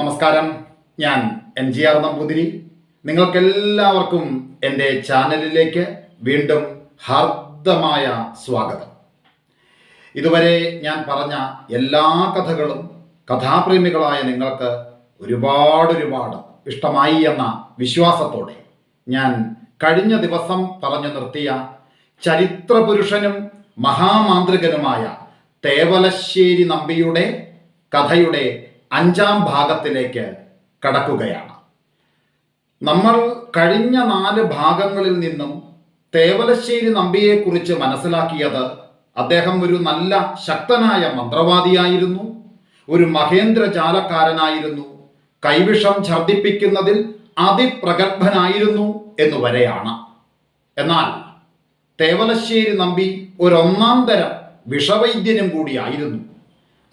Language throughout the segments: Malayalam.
നമസ്കാരം. ഞാൻ എൻ ജി ആർ നമ്പൂതിരി. നിങ്ങൾക്കെല്ലാവർക്കും എന്റെ ചാനലിലേക്ക് വീണ്ടും ഹാർദമായ സ്വാഗതം. ഇതുവരെ ഞാൻ പറഞ്ഞ എല്ലാ കഥകളും കഥാപ്രേമികളായ നിങ്ങൾക്ക് ഒരുപാട് ഒരുപാട് ഇഷ്ടമായി എന്ന വിശ്വാസത്തോടെ ഞാൻ കഴിഞ്ഞ ദിവസം പറഞ്ഞു നിർത്തിയ ചരിത്രപുരുഷനും മഹാമാന്ത്രികനുമായ തേവലശ്ശേരി നമ്പിയുടെ കഥയുടെ അഞ്ചാം ഭാഗത്തിലേക്ക് കടക്കുകയാണ്. നമ്മൾ കഴിഞ്ഞ നാല് ഭാഗങ്ങളിൽ നിന്നും തേവലശ്ശേരി നമ്പിയെക്കുറിച്ച് മനസ്സിലാക്കിയത് അദ്ദേഹം ഒരു നല്ല ശക്തനായ മന്ത്രവാദിയായിരുന്നു ഒരു മഹേന്ദ്ര ജാലക്കാരനായിരുന്നു കൈവിഷം ഛർദിപ്പിക്കുന്നതിൽ അതിപ്രഗത്ഭനായിരുന്നു എന്നുവരെയാണ്. എന്നാൽ തേവലശ്ശേരി നമ്പി ഒരൊന്നാം തരം വിഷവൈദ്യനും കൂടിയായിരുന്നു.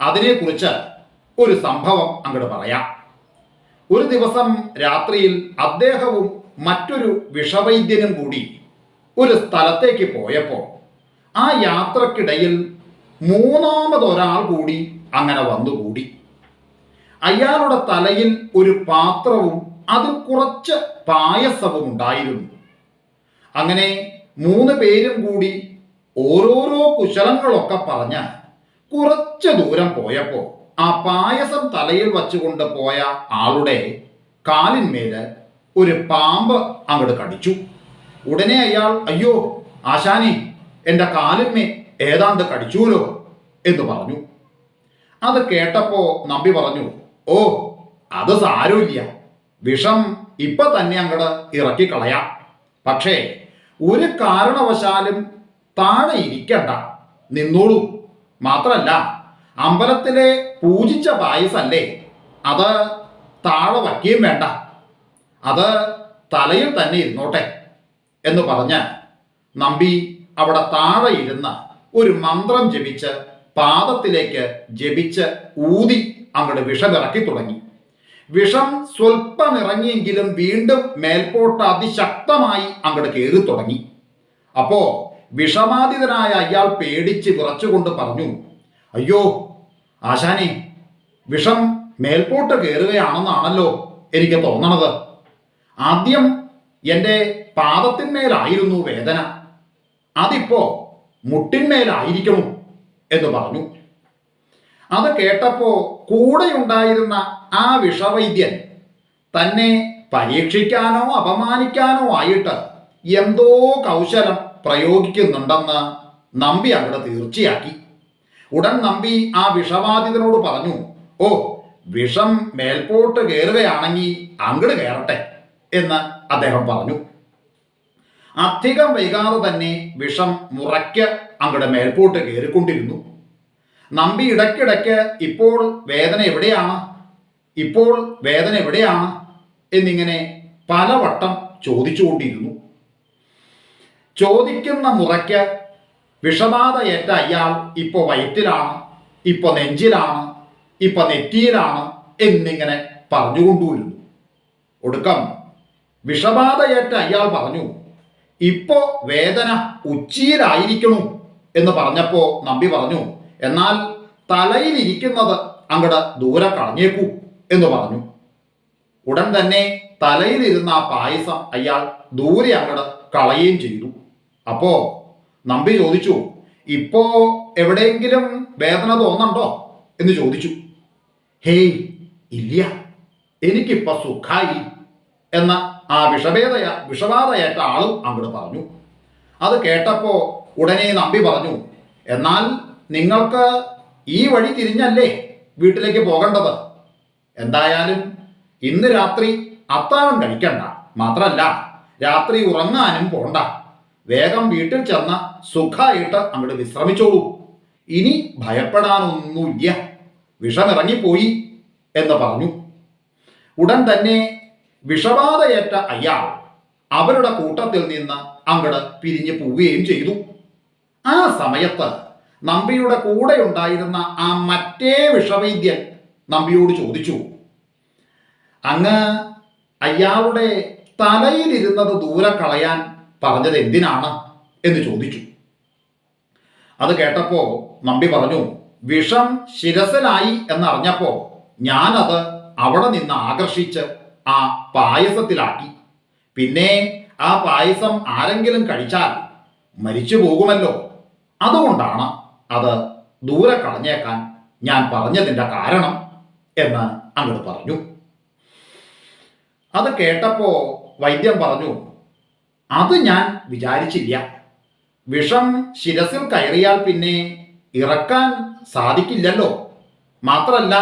അതിനെക്കുറിച്ച് ഒരു സംഭവം അങ്ങോട്ട് പറയാം. ഒരു ദിവസം രാത്രിയിൽ അദ്ദേഹവും മറ്റൊരു വിഷവൈദ്യനും കൂടി ഒരു സ്ഥലത്തേക്ക് പോയപ്പോൾ ആ യാത്രക്കിടയിൽ മൂന്നാമതൊരാൾ കൂടി അങ്ങനെ വന്നുകൂടി. അയാളുടെ തലയിൽ ഒരു പാത്രവും അത് കുറച്ച് പായസവും ഉണ്ടായിരുന്നു. അങ്ങനെ മൂന്ന് പേരും കൂടി ഓരോരോ കുശലങ്ങളൊക്കെ പറഞ്ഞ് കുറച്ച് ദൂരം പോയപ്പോൾ ആ പായസം തലയിൽ വച്ചുകൊണ്ട് പോയ ആളുടെ കാലിന്മേൽ ഒരു പാമ്പ് അങ്ങോട്ട് കടിച്ചു. ഉടനെ അയാൾ അയ്യോ ആശാനി എന്റെ കാലിന്മേ ഏതാണ്ട് കടിച്ചുവല്ലോ എന്ന് പറഞ്ഞു. അത് കേട്ടപ്പോ നമ്പി പറഞ്ഞു ഓ അത് സാരമില്ല. വിഷം ഇപ്പൊ തന്നെ അങ്ങോട്ട് ഇറക്കി കളയാം പക്ഷേ ഒരു കാരണവശാലും താഴെ ഇരിക്കണ്ട. നിന്നോളൂ. മാത്രല്ല അമ്പലത്തിലെ പൂജിച്ച പായസല്ലേ? അത് താഴെ വയ്ക്കുകയും വേണ്ട. അത് തലയിൽ തന്നെ ഇരുന്നോട്ടെ എന്ന് പറഞ്ഞ് നമ്പി അവിടെ താഴെ ഇരുന്ന് ഒരു മന്ത്രം ജപിച്ച് പാദത്തിലേക്ക് ജപിച്ച് ഊതി അങ്ങോട്ട് വിഷമിറക്കി തുടങ്ങി. വിഷം സ്വല്പം ഇറങ്ങിയെങ്കിലും വീണ്ടും മേൽപോട്ട് അതിശക്തമായി അങ്ങോട്ട് കയറി തുടങ്ങി. അപ്പോ വിഷമാതിതനായ അയാൾ പേടിച്ച് വിറച്ചുകൊണ്ട് പറഞ്ഞു അയ്യോ ആശാനെ വിഷം മേൽപോട്ട് കയറുകയാണെന്നാണല്ലോ എനിക്ക് തോന്നണത്. ആദ്യം എന്റെ പാദത്തിന്മേലായിരുന്നു വേദന. അതിപ്പോ മുട്ടിന്മേലായിരിക്കണം എന്ന് പറഞ്ഞു. അത് കേട്ടപ്പോ കൂടെയുണ്ടായിരുന്ന ആ വിഷവൈദ്യൻ തന്നെ പരീക്ഷിക്കാനോ അപമാനിക്കാനോ ആയിട്ട് എന്തോ കൗശലം പ്രയോഗിക്കുന്നുണ്ടെന്ന് നമ്പി അവിടെ തീർച്ചയാക്കി. ഉടൻ നമ്പി ആ വിഷബാധിതനോട് പറഞ്ഞു ഓ വിഷം മേൽപോട്ട് കയറുകയാണെങ്കിൽ അങ്ങട് കയറട്ടെ എന്ന് അദ്ദേഹം പറഞ്ഞു. അധികം വൈകാതെ തന്നെ വിഷം മുറയ്ക്ക് അങ്ങടെ മേൽപോട്ട് കയറിക്കൊണ്ടിരുന്നു. നമ്പി ഇടയ്ക്കിടയ്ക്ക് ഇപ്പോൾ വേദന എവിടെയാണ്? ഇപ്പോൾ വേദന എവിടെയാണ്? എന്നിങ്ങനെ പലവട്ടം ചോദിച്ചുകൊണ്ടിരുന്നു. ചോദിക്കുന്ന മുറയ്ക്ക് വിഷബാധയേറ്റ അയാൾ ഇപ്പോൾ വയറ്റിലാണ് ഇപ്പോൾ നെഞ്ചിലാണ് ഇപ്പോൾ നെറ്റിയിലാണ് എന്നിങ്ങനെ പറഞ്ഞുകൊണ്ടുവരുന്നു. ഒടുക്കം വിഷബാധയേറ്റ അയാൾ പറഞ്ഞു ഇപ്പോ വേദന ഉച്ചിയിലായിരിക്കണു എന്ന് പറഞ്ഞപ്പോ നമ്പി പറഞ്ഞു എന്നാൽ തലയിലിരിക്കുന്നത് അങ്ങട് ദൂരെ കളഞ്ഞേക്കൂ എന്ന് പറഞ്ഞു. ഉടൻ തന്നെ തലയിലിരുന്ന ആ പായസം അയാൾ ദൂരെ അങ്ങട് കളയുകയും ചെയ്തു. അപ്പോ നമ്പി ചോദിച്ചു ഇപ്പോ എവിടെയെങ്കിലും വേദന തോന്നണ്ടോ എന്ന് ചോദിച്ചു. ഹേയ് ഇല്ല. എനിക്കിപ്പോ സുഖായി. എന്ന ആ വിഷഭേദയ വിഷബാധയേറ്റ ആളും അങ്ങോട്ട് പറഞ്ഞു. അത് കേട്ടപ്പോ ഉടനെ നമ്പി പറഞ്ഞു എന്നാൽ നിങ്ങൾക്ക് ഈ വഴി തിരിഞ്ഞല്ലേ വീട്ടിലേക്ക് പോകേണ്ടത്? എന്തായാലും ഇന്ന് രാത്രി അത്താഴം കഴിക്കണ്ട. മാത്രല്ല രാത്രി ഉറങ്ങാനും പോണ്ട. വേഗം വീട്ടിൽ ചെന്ന സുഖമായിട്ട് അങ്ങോട്ട് വിശ്രമിച്ചോളൂ. ഇനി ഭയപ്പെടാനൊന്നുമില്ല. വിഷമിറങ്ങിപ്പോയി എന്ന് പറഞ്ഞു. ഉടൻ തന്നെ വിഷബാധയേറ്റ അയാൾ അവരുടെ കൂട്ടത്തിൽ നിന്ന് അങ്ങട് പിരിഞ്ഞു പോവുകയും ചെയ്തു. ആ സമയത്ത് നമ്പിയുടെ കൂടെ ഉണ്ടായിരുന്ന ആ മറ്റേ വിഷവൈദ്യൻ നമ്പിയോട് ചോദിച്ചു അങ്ങ് അയാളുടെ തലയിലിരുന്നത് ദൂരെ കളയാൻ പറഞ്ഞത് എന്തിനാണ് എന്ന് ചോദിച്ചു. അത് കേട്ടപ്പോ നമ്പി പറഞ്ഞു വിഷം ശിരസനായി എന്നറിഞ്ഞപ്പോ ഞാനത് അവിടെ നിന്ന് ആകർഷിച്ച് ആ പായസത്തിലാക്കി. പിന്നെ ആ പായസം ആരെങ്കിലും കഴിച്ചാൽ മരിച്ചു പോകുമല്ലോ. അതുകൊണ്ടാണ് അത് ദൂരെ കളഞ്ഞേക്കാൻ ഞാൻ പറഞ്ഞതിന്റെ കാരണം എന്ന് അങ്ങോട്ട് പറഞ്ഞു. അത് കേട്ടപ്പോ വൈദ്യം പറഞ്ഞു അത് ഞാൻ വിചാരിച്ചില്ല. വിഷം ശിരസിൽ കയറിയാൽ പിന്നെ ഇറക്കാൻ സാധിക്കില്ലല്ലോ. മാത്രമല്ല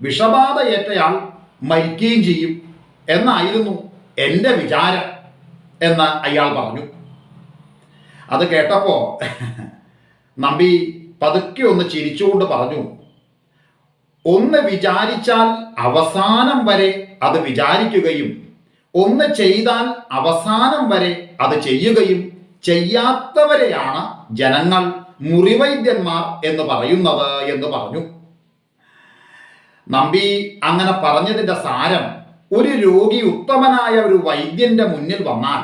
വിഷബാധയേറ്റയാൾ മരിക്കുകയും ചെയ്യും എന്നായിരുന്നു എന്റെ വിചാരം എന്ന് അയാൾ പറഞ്ഞു. അത് കേട്ടപ്പോൾ നമ്പി പതുക്കെ ഒന്ന് ചിരിച്ചുകൊണ്ട് പറഞ്ഞു ഒന്ന് വിചാരിച്ചാൽ അവസാനം വരെ അത് വിചാരിക്കുകയും ഒന്ന് ചെയ്താൽ അവസാനം വരെ അത് ചെയ്യുകയും ചെയ്യാത്തവരെയാണ് ജനങ്ങൾ മുറിവൈദ്യന്മാർ എന്ന് പറയുന്നത് എന്ന് പറഞ്ഞു. നമ്പി അങ്ങനെ പറഞ്ഞതിന്റെ സാരം ഒരു രോഗി ഉത്തമനായ ഒരു വൈദ്യന്റെ മുന്നിൽ വന്നാൽ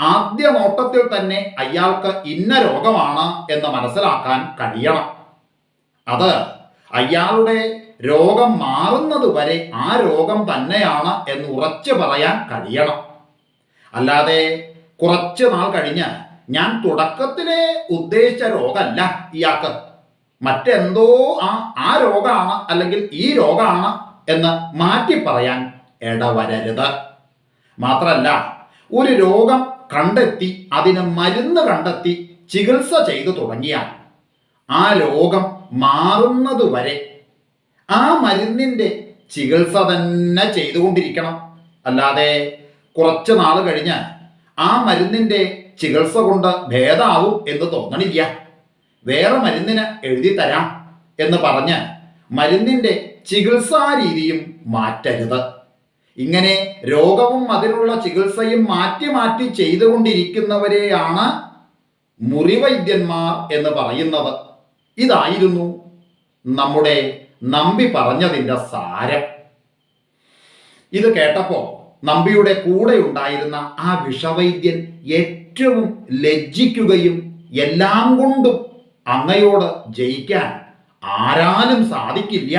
ആദ്യ നോട്ടത്തിൽ തന്നെ അയാൾക്ക് ഇന്ന രോഗമാണ് എന്ന് മനസ്സിലാക്കാൻ കഴിയണം. അത് അയാളുടെ രോഗം മാറുന്നത് വരെ ആ രോഗം തന്നെയാണ് എന്ന് ഉറച്ചു പറയാൻ കഴിയണം. അല്ലാതെ കുറച്ച് നാൾ കഴിഞ്ഞ് ഞാൻ തുടക്കത്തിലെ ഉദ്ദേശിച്ച രോഗമല്ല ഇയാൾക്ക്. മറ്റെന്തോ ആ ആ രോഗമാണ് അല്ലെങ്കിൽ ഈ രോഗമാണ് എന്ന് മാറ്റി പറയാൻ ഇടവരരുത്. മാത്രല്ല ഒരു രോഗം കണ്ടെത്തി അതിന് മരുന്ന് കണ്ടെത്തി ചികിത്സ ചെയ്തു തുടങ്ങിയാൽ ആ രോഗം മാറുന്നത് വരെ ആ മരുന്നിന്റെ ചികിത്സ തന്നെ ചെയ്തുകൊണ്ടിരിക്കണം. അല്ലാതെ കുറച്ച് നാൾ കഴിഞ്ഞ് ആ മരുന്നിന്റെ ചികിത്സ കൊണ്ട് ഭേദമാവും എന്ന് തോന്നണില്ല. വേറെ മരുന്നിന് എഴുതി തരാം എന്ന് പറഞ്ഞ് മരുന്നിന്റെ ചികിത്സാ രീതിയും മാറ്റരുത്. ഇങ്ങനെ രോഗവും അതിനുള്ള ചികിത്സയും മാറ്റി മാറ്റി ചെയ്തുകൊണ്ടിരിക്കുന്നവരെയാണ് മുറിവൈദ്യന്മാർ എന്ന് പറയുന്നത്. ഇതായിരുന്നു നമ്മുടെ നമ്പി പറഞ്ഞതിന്റെ സാരം. ഇത് കേട്ടപ്പോ നമ്പിയുടെ കൂടെ ഉണ്ടായിരുന്ന ആ വിഷവൈദ്യൻ ഏറ്റവും ലജ്ജിക്കുകയും എല്ലാം കൊണ്ടും അങ്ങയോട് ജയിക്കാൻ ആരാലും സാധിക്കില്ല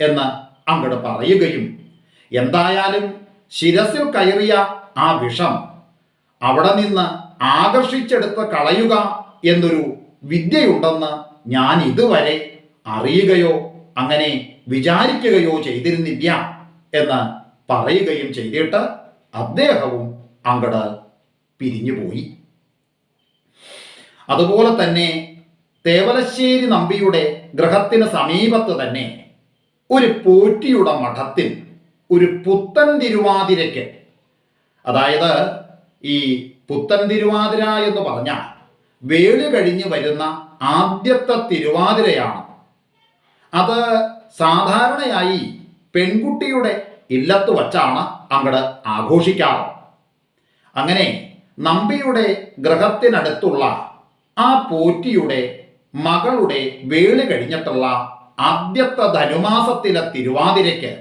എന്ന് അങ്ങോട്ട് പറയുകയും എന്തായാലും ശിരസിൽ കയറിയ ആ വിഷം അവിടെ നിന്ന് ആകർഷിച്ചെടുത്ത് കളയുക എന്നൊരു വിദ്യയുണ്ടെന്ന് ഞാൻ ഇതുവരെ അറിയുകയോ അങ്ങനെ വിചാരിക്കുകയോ ചെയ്തിരുന്നില്ല എന്ന് പറയുകയും ചെയ്തിട്ട് അദ്ദേഹവും അങ്ങട് പിരിഞ്ഞുപോയി. അതുപോലെ തന്നെ തേവലശ്ശേരി നമ്പിയുടെ ഗ്രഹത്തിന് സമീപത്ത് തന്നെ ഒരു പോറ്റിയുടെ മഠത്തിൽ ഒരു പുത്തൻ തിരുവാതിരയ്ക്ക് അതായത് ഈ പുത്തൻ തിരുവാതിര എന്ന് പറഞ്ഞാൽ വേളി കഴിഞ്ഞ് വരുന്ന ആദ്യത്തെ തിരുവാതിരയാണ്. അത് സാധാരണയായി പെൺകുട്ടിയുടെ ഇല്ലത്ത് വച്ചാണ് അങ്ങട് ആഘോഷിക്കാറ്. അങ്ങനെ നമ്പിയുടെ ഗ്രഹത്തിനടുത്തുള്ള ആ പോറ്റിയുടെ മകളുടെ വേളി കഴിഞ്ഞിട്ടുള്ള ആദ്യത്തെ ധനുമാസത്തിലെ തിരുവാതിരയ്ക്ക്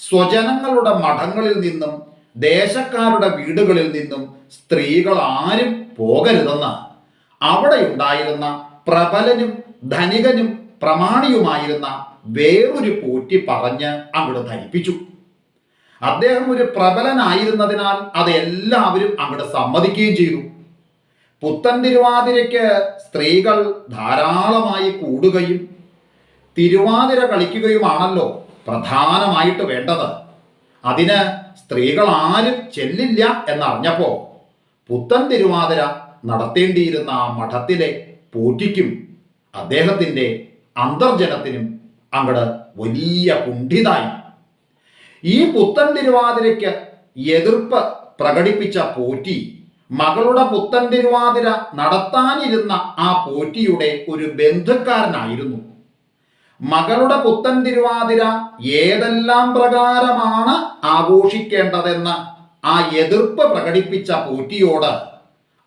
സ്വജനങ്ങളുടെ മഠങ്ങളിൽ നിന്നും ദേശക്കാരുടെ വീടുകളിൽ നിന്നും സ്ത്രീകൾ ആരും പോകരുതെന്ന് അവിടെയുണ്ടായിരുന്ന പ്രബലനും ധനികനും പ്രമാണിയുമായിരുന്ന വേറൊരു പോറ്റി പറഞ്ഞ് അങ്ങോട്ട് ധരിപ്പിച്ചു. അദ്ദേഹം ഒരു പ്രബലനായിരുന്നതിനാൽ അത് എല്ലാവരും സമ്മതിക്കുകയും ചെയ്തു. പുത്തൻ തിരുവാതിരയ്ക്ക് സ്ത്രീകൾ ധാരാളമായി കൂടുകയും തിരുവാതിര കളിക്കുകയുമാണല്ലോ പ്രധാനമായിട്ട് വേണ്ടത്. അതിന് സ്ത്രീകൾ ആരും ചെല്ലില്ല എന്നറിഞ്ഞപ്പോ പുത്തൻ തിരുവാതിര നടത്തേണ്ടിയിരുന്ന ആ മഠത്തിലെ പോറ്റിക്കും അദ്ദേഹത്തിന്റെ അന്തർജനത്തിനും അങ്ങട് വലിയ കുണ്ഠിതായി. ഈ പുത്തൻ തിരുവാതിരയ്ക്ക് എതിർപ്പ് പ്രകടിപ്പിച്ച പോറ്റി മകളുടെ പുത്തൻ തിരുവാതിര നടത്താനിരുന്ന ആ പോറ്റിയുടെ ഒരു ബന്ധുക്കാരനായിരുന്നു. മകളുടെ പുത്തൻ തിരുവാതിര ഏതെല്ലാം പ്രകാരമാണ് ആഘോഷിക്കേണ്ടതെന്ന് ആ എതിർപ്പ് പ്രകടിപ്പിച്ച പോറ്റിയോട്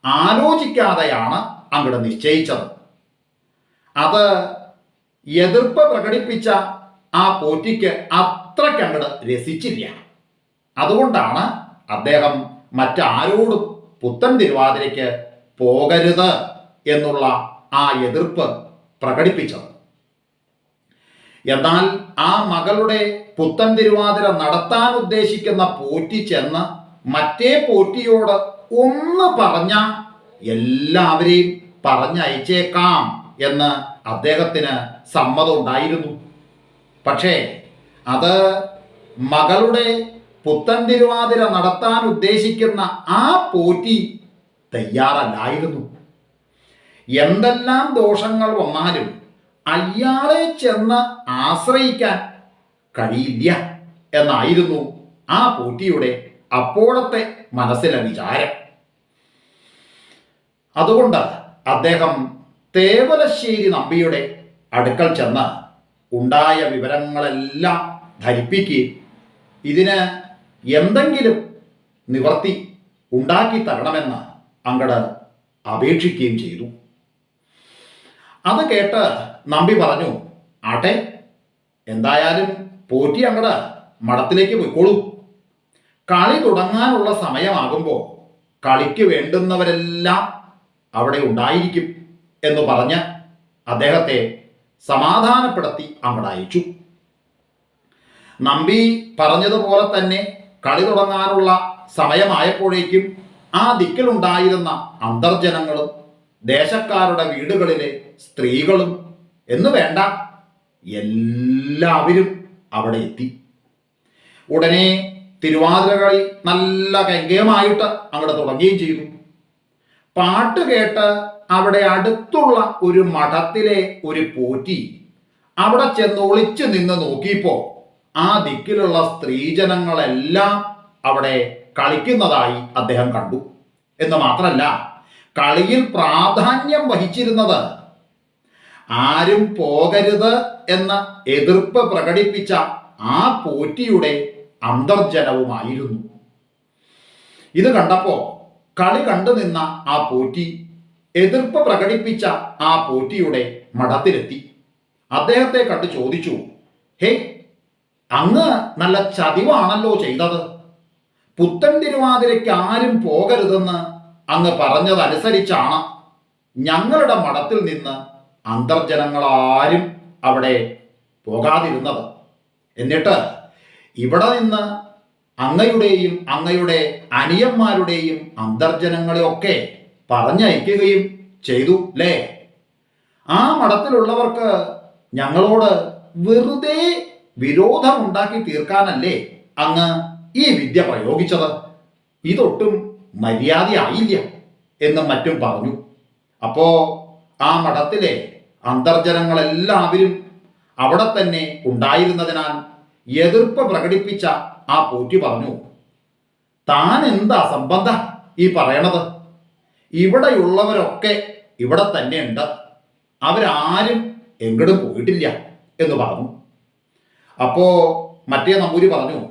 ആലോചിക്കാതെയാണ് അങ്ങോട്ട് നിശ്ചയിച്ചത്. അത് എതിർപ്പ് പ്രകടിപ്പിച്ച ആ പോറ്റിക്ക് അത്ര കണ്ടത് രസിച്ചില്ല. അതുകൊണ്ടാണ് അദ്ദേഹം മറ്റാരോടും പുത്തൻ തിരുവാതിരയ്ക്ക് പോകരുത് എന്നുള്ള ആ എതിർപ്പ് പ്രകടിപ്പിച്ചത്. എന്നാൽ ആ മകളുടെ പുത്തൻ തിരുവാതിര നടത്താൻ ഉദ്ദേശിക്കുന്ന പോറ്റി ചെന്ന് മറ്റേ പോറ്റിയോട് ഒന്ന് പറഞ്ഞ എല്ലാവരെയും പറഞ്ഞയച്ചേക്കാം എന്ന് അദ്ദേഹത്തിന് സമ്മതം ഉണ്ടായിരുന്നു. പക്ഷേ അത് മകളുടെ പുത്തൻ തിരുവാതിര നടത്താൻ ഉദ്ദേശിക്കുന്ന ആ പോറ്റി തയ്യാറല്ലായിരുന്നു. എന്തെല്ലാം ദോഷങ്ങൾ വന്നാലും അയാളെ ചെന്ന് ആശ്രയിക്കാൻ കഴിയില്ല എന്നായിരുന്നു ആ പോറ്റിയുടെ അപ്പോഴത്തെ മനസ്സിലെ വിചാരം. അതുകൊണ്ട് അദ്ദേഹം തേവലശ്ശേരി നമ്പിയുടെ അടുക്കൽ ചെന്ന് ഉണ്ടായ വിവരങ്ങളെല്ലാം ധരിപ്പിക്കുകയും ഇതിന് എന്തെങ്കിലും നിവർത്തി ഉണ്ടാക്കി തരണമെന്ന് അങ്ങട് അപേക്ഷിക്കുകയും ചെയ്തു. അത് കേട്ട് നമ്പി പറഞ്ഞു ആട്ടെ എന്തായാലും പോറ്റി അങ്ങട് മഠത്തിലേക്ക് പോയിക്കോളൂ. കളി തുടങ്ങാനുള്ള സമയമാകുമ്പോൾ കളിക്ക് വേണ്ടുന്നവരെല്ലാം അവിടെ ഉണ്ടായിരിക്കും എന്ന് പറഞ്ഞ് അദ്ദേഹത്തെ സമാധാനപ്പെടുത്തി അങ്ങോട്ട് അയച്ചു നമ്പി പറഞ്ഞതുപോലെ തന്നെ കളി തുടങ്ങാനുള്ള സമയമായപ്പോഴേക്കും ആ ദിക്കിലുണ്ടായിരുന്ന അന്തർജനങ്ങളും ദേശക്കാരുടെ വീടുകളിലെ സ്ത്രീകളും എന്ന് വേണ്ട എല്ലാവരും അവിടെ എത്തി. ഉടനെ തിരുവാതിരകളി നല്ല കെങ്കേമായിട്ട് അങ്ങോട്ട് തുടങ്ങുകയും ചെയ്തു. പാട്ട് കേട്ട് അവിടെ അടുത്തുള്ള ഒരു മഠത്തിലെ ഒരു പോറ്റി അവിടെ ചെന്ന് ഒളിച്ചു നിന്ന് നോക്കിയപ്പോ ആ ദിക്കിലുള്ള സ്ത്രീജനങ്ങളെല്ലാം അവിടെ കളിക്കുന്നതായി അദ്ദേഹം കണ്ടു. എന്ന് മാത്രമല്ല കളിയിൽ പ്രാധാന്യം വഹിച്ചിരുന്നത് ആരും പോകരുത് എന്ന എതിർപ്പ് പ്രകടിപ്പിച്ച ആ പോറ്റിയുടെ അന്തർജനവുമായിരുന്നു. ഇത് കണ്ടപ്പോ കളി കണ്ടു നിന്ന ആ പോറ്റി എതിർപ്പ് പ്രകടിപ്പിച്ച ആ പോറ്റിയുടെ മഠത്തിലെത്തി. അദ്ദേഹത്തെ കണ്ട് ചോദിച്ചു ഹേ അങ്ങ് നല്ല ചതിവാണല്ലോ ചെയ്തത്. പുത്തൻ തിരുവാതിരയ്ക്ക് ആരും പോകരുതെന്ന് അങ്ങ് പറഞ്ഞതനുസരിച്ചാണ് ഞങ്ങളുടെ മഠത്തിൽ നിന്ന് അന്തർജനങ്ങളാരും അവിടെ പോകാതിരുന്നത്. എന്നിട്ട് ഇവിടെ നിന്ന് അങ്ങയുടെയും അങ്ങയുടെ അനിയന്മാരുടെയും അന്തർജനങ്ങളെയൊക്കെ പറഞ്ഞയക്കുകയും ചെയ്തു ലേ ആ മഠത്തിലുള്ളവർക്ക് ഞങ്ങളോട് വെറുതെ വിരോധമുണ്ടാക്കി തീർക്കാനല്ലേ അങ്ങ് ഈ വിദ്യ പ്രയോഗിച്ചത്? ഇതൊട്ടും മര്യാദയായില്ല എന്നും മറ്റും പറഞ്ഞു. അപ്പോ ആ മഠത്തിലെ അന്തർജനങ്ങളെല്ലാവരും അവിടെ തന്നെ ഉണ്ടായിരുന്നതിനാൽ എതിർപ്പ് പ്രകടിപ്പിച്ച ആ പോറ്റി പറഞ്ഞു. താൻ എന്താ സംബന്ധ ഈ പറയണത്? ഇവിടെയുള്ളവരൊക്കെ ഇവിടെ തന്നെ ഉണ്ട് അവരാരും എങ്ങോട്ടും പോയിട്ടില്ല എന്ന് പറഞ്ഞു. അപ്പോ മറ്റേ നമ്പൂരി പറഞ്ഞു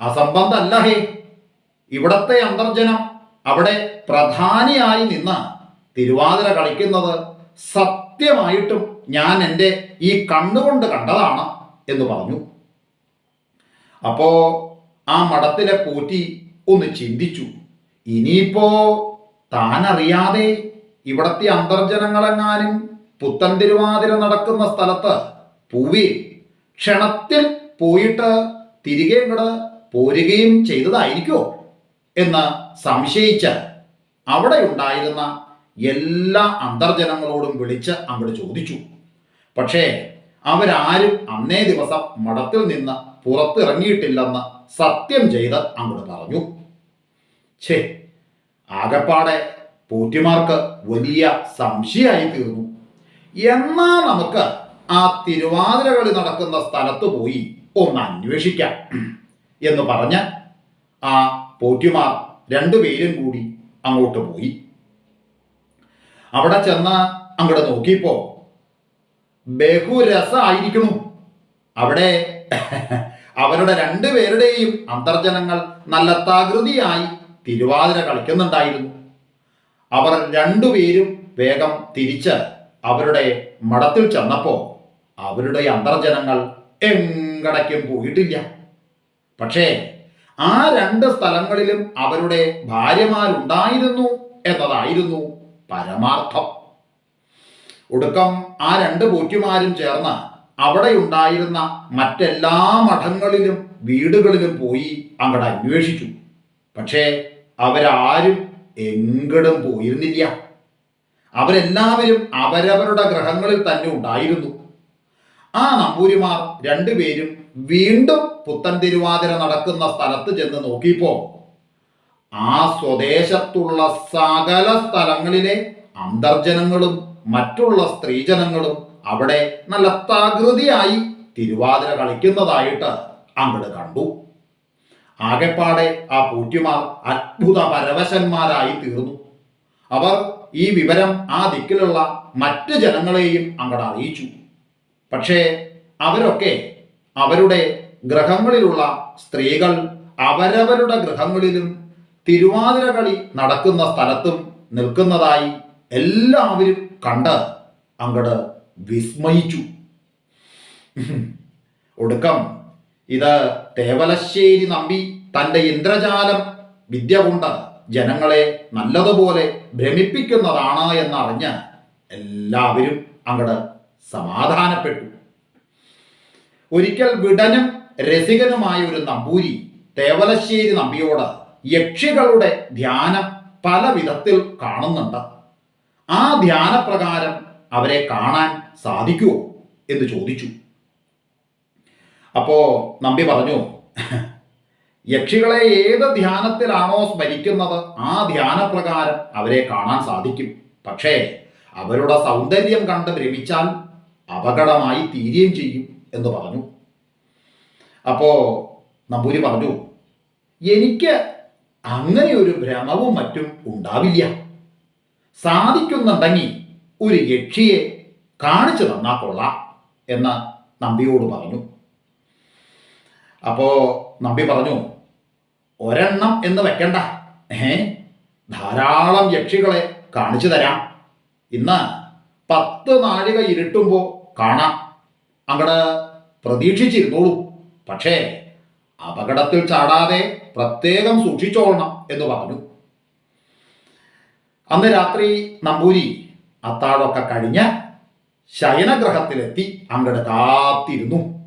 അസംബന്ധമല്ല ഹേ. ഇവിടത്തെ അന്തർജനം അവിടെ പ്രധാനിയായി നിന്ന് തിരുവാതിര കളിക്കുന്നത് സത്യമായിട്ടും ഞാൻ എന്റെ ഈ കണ്ണുകൊണ്ട് കണ്ടതാണ് എന്ന് പറഞ്ഞു. അപ്പോ ആ മഠത്തിലെ പോറ്റി ഒന്ന് ചിന്തിച്ചു. ഇനിയിപ്പോ താൻ അറിയാതെ ഇവിടത്തെ അന്തർജനങ്ങളെങ്ങാനും പുത്തൻ തിരുവാതിര നടക്കുന്ന സ്ഥലത്ത് പൂവി ക്ഷണത്തിൽ പോയിട്ട് തിരികെ ഇങ്ങോട്ട് പോരുകയും ചെയ്തതായിരിക്കോ എന്ന് സംശയിച്ച് അവിടെ ഉണ്ടായിരുന്ന എല്ലാ അന്തർജനങ്ങളോടും വിളിച്ച് അങ്ങോട്ട് ചോദിച്ചു. പക്ഷേ അവരാരും അന്നേ ദിവസം മഠത്തിൽ നിന്ന് പുറത്തിറങ്ങിയിട്ടില്ലെന്ന് സത്യം ചെയ്ത് അങ്ങോട്ട് പറഞ്ഞു. ഛേ ആകപ്പാടെ പോറ്റിമാർക്ക് വലിയ സംശയമായി തീർന്നു. എന്നാ നമുക്ക് ആ തിരുവാതിര കളി നടക്കുന്ന സ്ഥലത്ത് പോയി ഒന്ന് അന്വേഷിക്കാം എന്ന് പറഞ്ഞ് ആ പോറ്റിമാർ രണ്ടുപേരും കൂടി അങ്ങോട്ട് പോയി. അവിടെ ചെന്ന് അങ്ങോട്ട് നോക്കിയപ്പോ ബഹുരസമായിരിക്കണു അവിടെ അവരുടെ രണ്ടുപേരുടെയും അന്തർജനങ്ങൾ നല്ല തകൃതിയായി തിരുവാതിര കളിക്കുന്നുണ്ടായിരുന്നു. അവർ രണ്ടുപേരും വേഗം തിരിച്ച് അവരുടെ മഠത്തിൽ ചെന്നപ്പോൾ അവരുടെ അന്തർജനങ്ങൾ എങ്കടയ്ക്കും പോയിട്ടില്ല. പക്ഷേ ആ രണ്ട് സ്ഥലങ്ങളിലും അവരുടെ ഭാര്യമാരുണ്ടായിരുന്നു എന്നതായിരുന്നു പരമാർത്ഥം. ഒടുക്കം ആ രണ്ട് പോറ്റുമാരും ചേർന്ന് അവിടെ ഉണ്ടായിരുന്ന മറ്റെല്ലാ മഠങ്ങളിലും വീടുകളിലും പോയി അങ്ങടെ അന്വേഷിച്ചു. പക്ഷേ അവരാരും എങ്ങടും പോയിരുന്നില്ല. അവരെല്ലാവരും അവരവരുടെ ഗ്രഹങ്ങളിൽ തന്നെ ഉണ്ടായിരുന്നു. ആ നമ്പൂരിമാർ രണ്ടുപേരും വീണ്ടും പുത്തൻ തിരുവാതിര നടക്കുന്ന സ്ഥലത്ത് ചെന്ന് നോക്കിപ്പോ ആ സ്വദേശത്തുള്ള സകല സ്ഥലങ്ങളിലെ അന്തർജനങ്ങളും മറ്റുള്ള സ്ത്രീജനങ്ങളും അവിടെ നല്ല തകൃതിയായി തിരുവാതിര കളിക്കുന്നതായിട്ട് അങ്ങോട്ട് കണ്ടു. ആകെപ്പാടെ ആ പൂറ്റിമാർ അത്ഭുത പരവശന്മാരായി തീർന്നു. അവർ ഈ വിവരം ആ ദിക്കിലുള്ള മറ്റ് ജനങ്ങളെയും അങ്ങോട്ട് അറിയിച്ചു. പക്ഷേ അവരൊക്കെ അവരുടെ ഗ്രഹങ്ങളിലുള്ള സ്ത്രീകൾ അവരവരുടെ ഗ്രഹങ്ങളിലും തിരുവാതിര കളി നടക്കുന്ന സ്ഥലത്തും നിൽക്കുന്നതായി എല്ലാവരും കണ്ട് അങ്ങട് വിസ്മയിച്ചു. ഒടുക്കം ഇത് തേവലശ്ശേരി നമ്പി തന്റെ ഇന്ദ്രജാലം വിദ്യ കൊണ്ട് ജനങ്ങളെ നല്ലതുപോലെ ഭ്രമിപ്പിക്കുന്നതാണ് എന്നറിഞ്ഞ് എല്ലാവരും അങ്ങട് സമാധാനപ്പെട്ടു. ഒരിക്കൽ വിടനും രസികനുമായ ഒരു നമ്പൂരി തേവലശ്ശേരി നമ്പിയോട് യക്ഷികളുടെ ധ്യാനം പല വിധത്തിൽ കാണുന്നുണ്ട്. ആ ധ്യാനപ്രകാരം അവരെ കാണാൻ സാധിക്കുമോ എന്ന് ചോദിച്ചു. അപ്പോ നമ്പി പറഞ്ഞു യക്ഷികളെ ഏത് ധ്യാനത്തിലാണോ സ്മരിക്കുന്നത് ആ ധ്യാനപ്രകാരം അവരെ കാണാൻ സാധിക്കും. പക്ഷേ അവരുടെ സൗന്ദര്യം കണ്ട് ഭ്രമിച്ചാൽ അപകടമായി തീരുകയും ചെയ്യും എന്ന് പറഞ്ഞു. അപ്പോ നമ്പൂരി പറഞ്ഞു എനിക്ക് അങ്ങനെ ഒരു ഭ്രമവും മറ്റും ഉണ്ടാവില്ല. സാധിക്കുന്നുണ്ടെങ്കിൽ ഒരു യക്ഷിയെ കാണിച്ചു തന്നാ കൊള്ളാം എന്ന് നമ്പിയോട് പറഞ്ഞു. അപ്പോ നമ്പി പറഞ്ഞു ഒരെണ്ണം എന്ന് വെക്കണ്ട. ഏ? ധാരാളം യക്ഷികളെ കാണിച്ചു തരാം. ഇന്ന് പത്ത് നാഴിക ഇരുട്ടുമ്പോൾ കാണാം. അങ്ങട് പ്രതീക്ഷിച്ചിരുന്നോളൂ. പക്ഷേ അപകടത്തിൽ ചാടാതെ പ്രത്യേകം സൂക്ഷിച്ചോളണം എന്ന് പറഞ്ഞു. അന്ന് രാത്രി നമ്പൂരി അത്താഴമൊക്കെ കഴിഞ്ഞ് ശയനഗ്രഹത്തിലെത്തി. അങ്ങട് കാത്തിരുന്നു.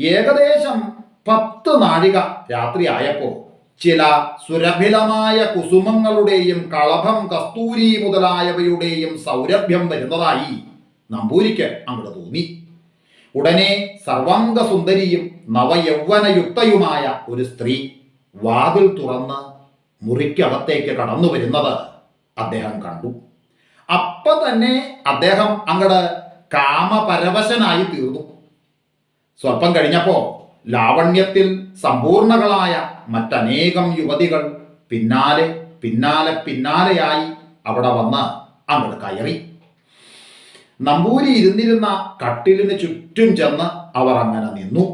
ഏകദേശം പത്ത് നാഴിക രാത്രിയായപ്പോൾ ചില സുരഭിലമായ കുസുമങ്ങളുടെയും കളഭം കസ്തൂരി മുതലായവയുടെയും സൗരഭ്യം വരുന്നതായി നമ്പൂരിക്ക് അങ്ങോട്ട് തോന്നി. ഉടനെ സർവാംഗസുന്ദരിയും നവയൗവനയുക്തയുമായ ഒരു സ്ത്രീ വാതിൽ തുറന്ന് മുറിക്കകത്തേക്ക് കടന്നു വരുന്നത് അദ്ദേഹം കണ്ടു. അപ്പ തന്നെ അദ്ദേഹം അങ്ങട് കാമപരവശനായി തീർന്നു. സ്വല്പം കഴിഞ്ഞപ്പോ ലാവണ്യത്തിൽ സമ്പൂർണകളായ മറ്റനേകം യുവതികൾ പിന്നാലെ പിന്നാലെ പിന്നാലെയായി അവിടെ വന്ന് അങ്ങോട്ട് കയറി. നമ്പൂരി ഇരുന്നിരുന്ന കട്ടിലിന് ചുറ്റും ചെന്ന് അവർ അങ്ങനെ നിന്നു.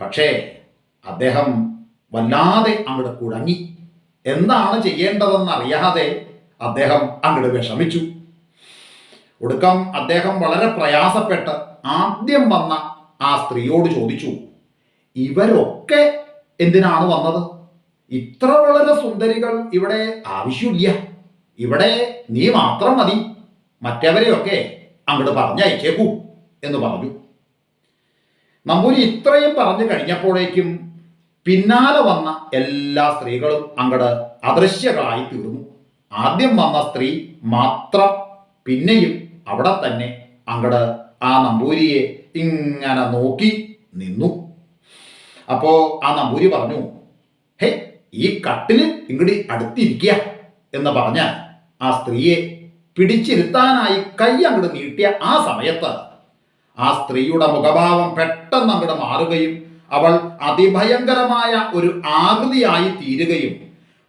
പക്ഷേ അദ്ദേഹം വല്ലാതെ അങ്ങോട്ട് കുഴങ്ങി. എന്താണ് ചെയ്യേണ്ടതെന്ന് അറിയാതെ അദ്ദേഹം അങ്ങോട്ട് വിഷമിച്ചു. ഒടുക്കം അദ്ദേഹം വളരെ പ്രയാസപ്പെട്ട് ആദ്യം വന്ന ആ സ്ത്രീയോട് ചോദിച്ചു ഇവരൊക്കെ എന്തിനാണ് വന്നത്? ഇത്ര വളരെ സുന്ദരികൾ ഇവിടെ ആവശ്യമില്ല. ഇവിടെ നീ മാത്രം മതി. മറ്റവരെയൊക്കെ അങ്ങോട്ട് പറഞ്ഞയച്ചേക്കൂ എന്ന് പറഞ്ഞു. നമ്പൂരി ഇത്രയും പറഞ്ഞു കഴിഞ്ഞപ്പോഴേക്കും പിന്നാലെ വന്ന എല്ലാ സ്ത്രീകളും അങ്ങട് അദൃശ്യകളായി തീർന്നു. ആദ്യം വന്ന സ്ത്രീ മാത്രം പിന്നെയും അവിടെ തന്നെ അങ്ങട് ആ നമ്പൂരിയെ ഇങ്ങനെ നോക്കി നിന്നു. അപ്പോ ആ നമ്പൂരി പറഞ്ഞു ഹേ ഈ കട്ടിൽ ഇങ്ങടി അടുത്തിരിക്കുക എന്ന് പറഞ്ഞ ആ സ്ത്രീയെ പിടിച്ചിരുത്താനായി കൈ അങ്ങോട്ട് നീട്ടിയ ആ സമയത്ത് ആ സ്ത്രീയുടെ മുഖഭാവം പെട്ടെന്ന് അങ്ങോട്ട് മാറുകയും അവൾ അതിഭയങ്കരമായ ഒരു ആകൃതിയായി തീരുകയും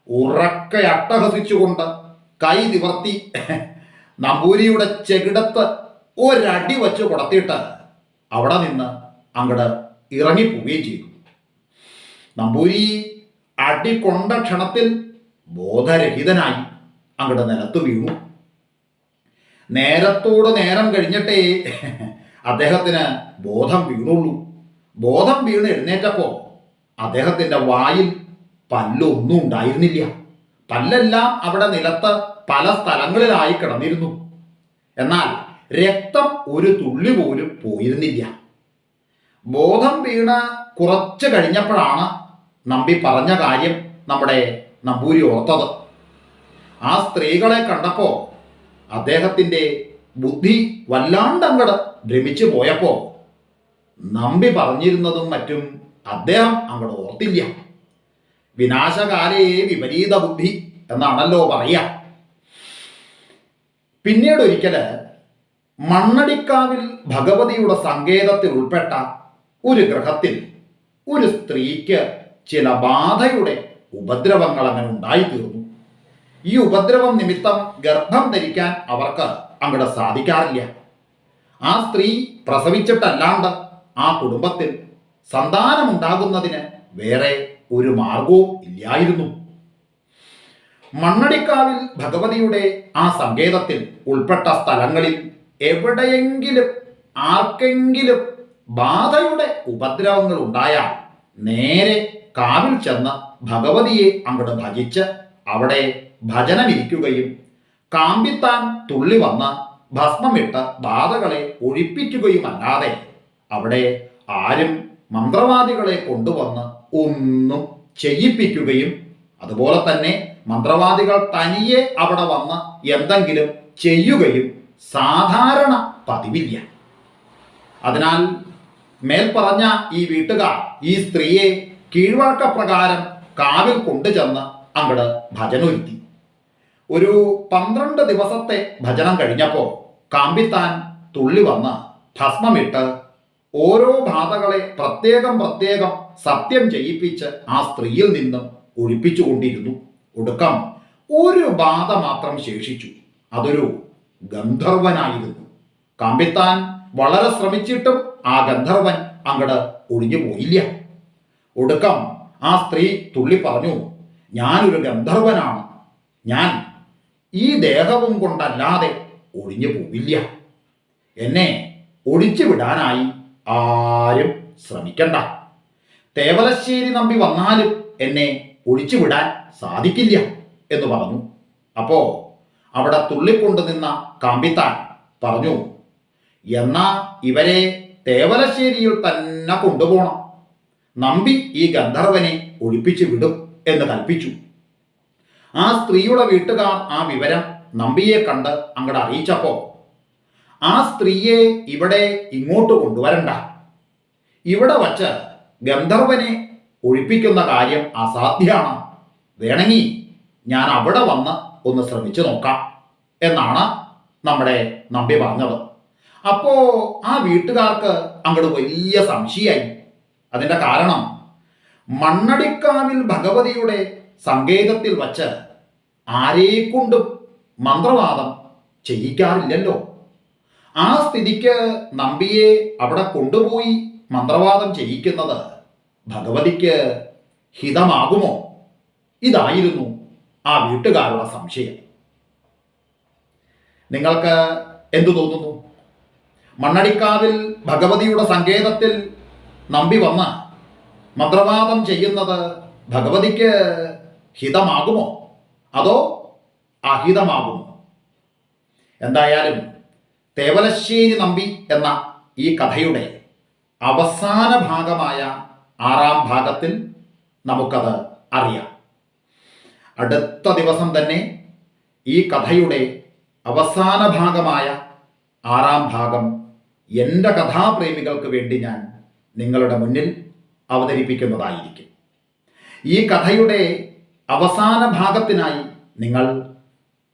ഉറക്കെ അട്ടഹസിച്ചുകൊണ്ട് കൈ നിവർത്തി നമ്പൂരിയുടെ ചെകിടത്ത് ഒരടി വച്ച് കൊടുത്തിട്ട് അവിടെ നിന്ന് അങ്ങോട്ട് ഇറങ്ങിപ്പോവുകയും ചെയ്തു. നമ്പൂരി അടി കൊണ്ട ക്ഷണത്തിൽ ബോധരഹിതനായി അങ്ങോട്ട് നിലത്ത് വീണു. നേരത്തോട് നേരം കഴിഞ്ഞിട്ടേ അദ്ദേഹത്തിന് ബോധം വീണുള്ളൂ. ബോധം വീണ് എഴുന്നേറ്റപ്പോ അദ്ദേഹത്തിന്റെ വായിൽ പല്ലൊന്നും ഉണ്ടായിരുന്നില്ല. പല്ലെല്ലാം അവിടെ നിലത്ത് പല സ്ഥലങ്ങളിലായി കിടന്നിരുന്നു. എന്നാൽ രക്തം ഒരു തുള്ളി പോലും പോയിരുന്നില്ല. ബോധം വീണ് കുറച്ച് കഴിഞ്ഞപ്പോഴാണ് നമ്പി പറഞ്ഞ കാര്യം നമ്മുടെ നമ്പൂരി ഓർത്തത്. ആ സ്ത്രീകളെ കണ്ടപ്പോൾ അദ്ദേഹത്തിന്റെ ബുദ്ധി വല്ലാണ്ടങ്ങട് ഭ്രമിച്ചു പോയപ്പോൾ നമ്പി പറഞ്ഞിരുന്നതും മറ്റും അദ്ദേഹം അങ്ങോട്ട് ഓർത്തില്ല. വിനാശകാലയെ വിപരീത ബുദ്ധി എന്നാണല്ലോ പറയാ. പിന്നീട് ഒരിക്കൽ മണ്ണടിക്കാവിൽ ഭഗവതിയുടെ സങ്കേതത്തിൽ ഉൾപ്പെട്ട ഒരു ഗ്രഹത്തിൽ ഒരു സ്ത്രീക്ക് ചില ബാധയുടെ ഉപദ്രവങ്ങൾ അങ്ങനെ ഉണ്ടായിത്തീർന്നു. ഈ ഉപദ്രവം നിമിത്തം ഗർഭം ധരിക്കാൻ അവർക്ക് അങ്ങോട്ട് സാധിക്കാറില്ല. ആ സ്ത്രീ പ്രസവിച്ചിട്ടല്ലാണ്ട് ആ കുടുംബത്തിൽ സന്താനമുണ്ടാകുന്നതിന് വേറെ ഒരു മാർഗവും ഇല്ലായിരുന്നു. മണ്ണടിക്കാവിൽ ഭഗവതിയുടെ ആ സങ്കേതത്തിൽ ഉൾപ്പെട്ട സ്ഥലങ്ങളിൽ എവിടെയെങ്കിലും ആർക്കെങ്കിലും ബാധയുടെ ഉപദ്രവങ്ങൾ ഉണ്ടായാൽ നേരെ കാവിൽ ചെന്ന ഭഗവതിയെ അങ്ങോട്ട് ഭജിച്ച് അവിടെ ഭജനമിരിക്കുകയും കാമ്പിത്താൻ തുള്ളി വന്ന് ഭസ്മമിട്ട് ബാധകളെ ഒഴിപ്പിക്കുകയുമല്ലാതെ അവിടെ ആരും മന്ത്രവാദികളെ കൊണ്ടുവന്ന് ഒന്നും ചെയ്യിപ്പിക്കുകയും അതുപോലെ തന്നെ മന്ത്രവാദികൾ തനിയെ അവിടെ വന്ന് എന്തെങ്കിലും ചെയ്യുകയും സാധാരണ പതിവില്ല. അതിനാൽ മേൽപ്പറഞ്ഞ ഈ വീട്ടുകാർ ഈ സ്ത്രീയെ കീഴ്വഴക്കപ്രകാരം കാവിൽ കൊണ്ടുചെന്ന് അങ്ങട് ഭജനൊരുത്തി ഒരു പന്ത്രണ്ട് ദിവസത്തെ ഭജനം കഴിഞ്ഞപ്പോൾ കാമ്പിത്താൻ തുള്ളി വന്ന് ഭസ്മമിട്ട് ഓരോ ബാധകളെ പ്രത്യേകം പ്രത്യേകം സത്യം ചെയ്യിപ്പിച്ച് ആ സ്ത്രീയിൽ നിന്നും ഒഴിപ്പിച്ചുകൊണ്ടിരുന്നു. ഒടുക്കം ഒരു ബാധ മാത്രം ശേഷിച്ചു. അതൊരു ഗന്ധർവനായിരുന്നു. കാമ്പിത്താൻ വളരെ ശ്രമിച്ചിട്ടും ആ ഗന്ധർവൻ അങ്ങട് ഒഴിഞ്ഞു പോയില്ല. ഒടുക്കം ആ സ്ത്രീ തുള്ളി പറഞ്ഞു ഞാനൊരു ഗന്ധർവനാണ്. ഞാൻ ഈ ദേഹവും കൊണ്ടല്ലാതെ ഒഴിഞ്ഞു പോവില്ല. എന്നെ ഒഴിച്ചു വിടാനായി ആരും ശ്രമിക്കണ്ട. തേവലശ്ശേരി നമ്പി വന്നാലും എന്നെ ഒഴിച്ചു വിടാൻ സാധിക്കില്ല എന്ന് പറഞ്ഞു. അപ്പോ അവിടെ തുള്ളിക്കൊണ്ടു നിന്ന കാമ്പിത്താൻ പറഞ്ഞു എന്നാ ഇവരെ തേവലശ്ശേരിയിൽ തന്നെ കൊണ്ടുപോകണം നമ്പി ഈ ഗന്ധർവനെ ഒളിപ്പിച്ചു വിടും എന്ന് കൽപ്പിച്ചു. ആ സ്ത്രീയുടെ വീട്ടുകാർ ആ വിവരം നമ്പിയെ കണ്ട് അങ്ങോട്ട് അറിയിച്ചപ്പോ ആ സ്ത്രീയെ ഇവിടെ ഇങ്ങോട്ട് കൊണ്ടുവരണ്ട. ഇവിടെ വച്ച് ഗന്ധർവനെ ഒഴിപ്പിക്കുന്ന കാര്യം അസാധ്യമാണ് വേണമെങ്കിൽ ഞാൻ അവിടെ വന്ന് ഒന്ന് ശ്രമിച്ചു നോക്കാം എന്നാണ് നമ്മുടെ നമ്പി പറഞ്ഞത്. അപ്പോ ആ വീട്ടുകാർക്ക് അങ്ങോട്ട് വലിയ സംശയായി. അതിന്റെ കാരണം മണ്ണടിക്കാവിൽ ഭഗവതിയുടെ സങ്കേതത്തിൽ വച്ച് ആരെക്കൊണ്ടും മന്ത്രവാദം ചെയ്യിക്കാറില്ലല്ലോ. ആ സ്ഥിതിക്ക് നമ്പിയെ അവിടെ കൊണ്ടുപോയി മന്ത്രവാദം ചെയ്യിക്കുന്നത് ഭഗവതിക്ക് ഹിതമാകുമോ? ഇതായിരുന്നു ആ വീട്ടുകാരുടെ സംശയം. നിങ്ങൾക്ക് എന്തു തോന്നുന്നു? മണ്ണടിക്കാവിൽ ഭഗവതിയുടെ സങ്കേതത്തിൽ നമ്പി വന്ന മന്ത്രവാദം ചെയ്യുന്നത് ഭഗവതിക്ക് ഹിതമാകുമോ? അതോ അഹിതമാകുമോ? എന്തായാലും തേവലശ്ശേരി നമ്പി എന്ന ഈ കഥയുടെ അവസാന ഭാഗമായ ആറാം ഭാഗത്തിൽ നമുക്കത് അറിയാം. അടുത്ത ദിവസം തന്നെ ഈ കഥയുടെ അവസാന ഭാഗമായ ആറാം ഭാഗം എന്റെ കഥാപ്രേമികൾക്ക് വേണ്ടി ഞാൻ നിങ്ങളുടെ മുന്നിൽ അവതരിപ്പിക്കുന്നതായിരിക്കും. ഈ കഥയുടെ അവസാന ഭാഗത്തിനായി നിങ്ങൾ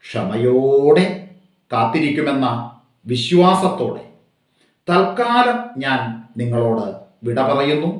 ക്ഷമയോടെ കാത്തിരിക്കുമെന്ന വിശ്വാസത്തോടെ തൽക്കാലം ഞാൻ നിങ്ങളോട് വിട പറയുന്നു.